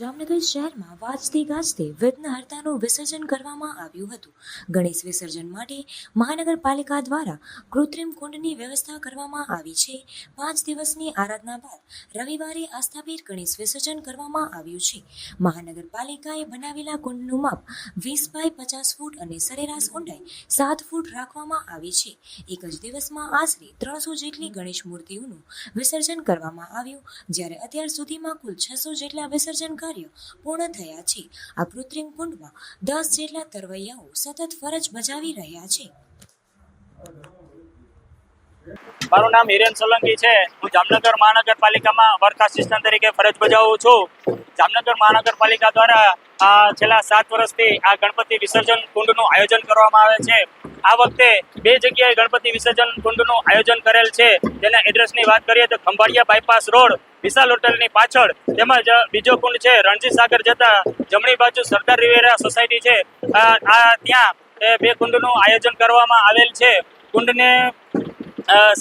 જામનગર શહેરમાં વાજતે ગાજતે વિઘ્નહર્તાનું વિસર્જન કરવામાં આવ્યું હતું. ગણેશ વિસર્જન માટે મહાનગરપાલિકા દ્વારા કૃત્રિમ કુંડની વ્યવસ્થા કરવામાં આવી છે. પાંચ દિવસની આરાધના બાદ રવિવારે આસ્થાપીર ગણેશ વિસર્જન કરવામાં આવ્યું છે. મહાનગરપાલિકાએ બનાવેલા કુંડનું માપ વીસ બાય પચાસ ફૂટ અને સરેરાશ ઊંડાઈ સાત ફૂટ રાખવામાં આવી છે. એક જ દિવસમાં આશરે ત્રણસો જેટલી ગણેશ મૂર્તિઓનું વિસર્જન કરવામાં આવ્યું. જ્યારે અત્યાર સુધીમાં કુલ છસો જેટલા વિસર્જન કાર્ય પૂર્ણ થયા છે. આ કૃત્રિમ કુંડમાં દસ જેટલા તરવૈયાઓ સતત ફરજ બજાવી રહ્યા છે. મારું નામ હિરેન સોલંકી છે. હું જામનગર મહાનગરપાલિકામાં વર્ક આસિસ્ટન્ટ તરીકે ફરજ બજાવું છું. જામનગર મહાનગરપાલિકા દ્વારા છેલ્લા સાત વર્ષથી આ ગણપતિ વિસર્જન કુંડનું આયોજન કરવામાં આવે છે. આ વખતે બે જગ્યાએ ગણપતિ વિસર્જન કુંડનું આયોજન કરેલ છે. જેના એડ્રેસની વાત કરીએ તો ખંભાળિયા બાયપાસ રોડ, વિશાલ હોટલની પાછળ. તેમજ બીજો કુંડ છે રણજીત સાગર જતા જમણી બાજુ સરદાર રિવેરા સોસાયટી છે. આ ત્યાં બે કુંડનું આયોજન કરવામાં આવેલ છે. કુંડને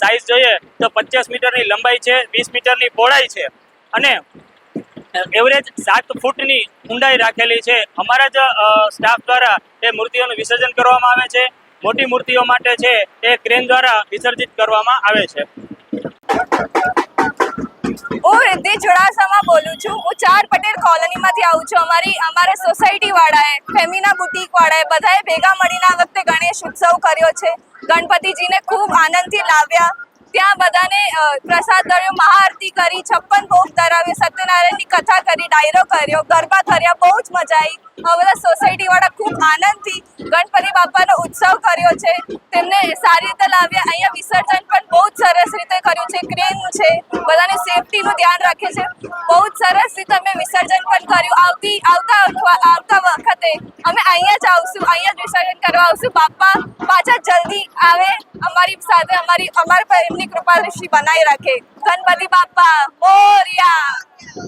સાઈઝ જોઈએ તો પચાસ મીટરની લંબાઈ છે, વીસ મીટરની પહોળાઈ છે. અને એવરેજ સાત ફૂટની ઊંડાઈ રાખેલી છે. અમારા જ સ્ટાફ દ્વારા એ મૂર્તિઓનું વિસર્જન કરવામાં આવે છે. મોટી મૂર્તિઓ માટે છે એ ક્રેન દ્વારા વિસર્જિત કરવામાં આવે છે. હું રિદ્ધિ ગણેશ ઉત્સવ કર્યો છે. ગણપતિજીને ખૂબ આનંદથી લાવ્યા. ત્યાં બધાને પ્રસાદ ધર્યો મહાઆરતી કરી, છપ્પન ભોગ ધરાવ્યો, સત્યનારાયણની કથા કરી, ડાયરો કર્યો, ગરબા કર્યા, બહુ જ મજા આવી. બધા સોસાયટી વાળા ખૂબ આનંદથી ગણપતિ બાપાનો ઉત્સવ કર્યો છે. તેમને સારી રીતે લાવ્યા અહીંયા વિસર્જન પણ બહુ જ સરસ રીતે કર્યું છે. ક્રેન છે. બધાની સેફટીનું ધ્યાન રાખે છે. બહુ જ સરસ રીતે અમે વિસર્જન પણ કર્યું. આવતી, આવતા આવતા વખતે અમે અહીંયા જ આવશું. અહીંયા જ વિસર્જન કરવા આવશું. બાપા પાછા જલ્દી આવે. અમારી સાથે અમારી, અમારા પર એમની કૃપા દ્રષ્ટિ બનાવી રાખે. ગણપતિ બાપા, મોર્યા!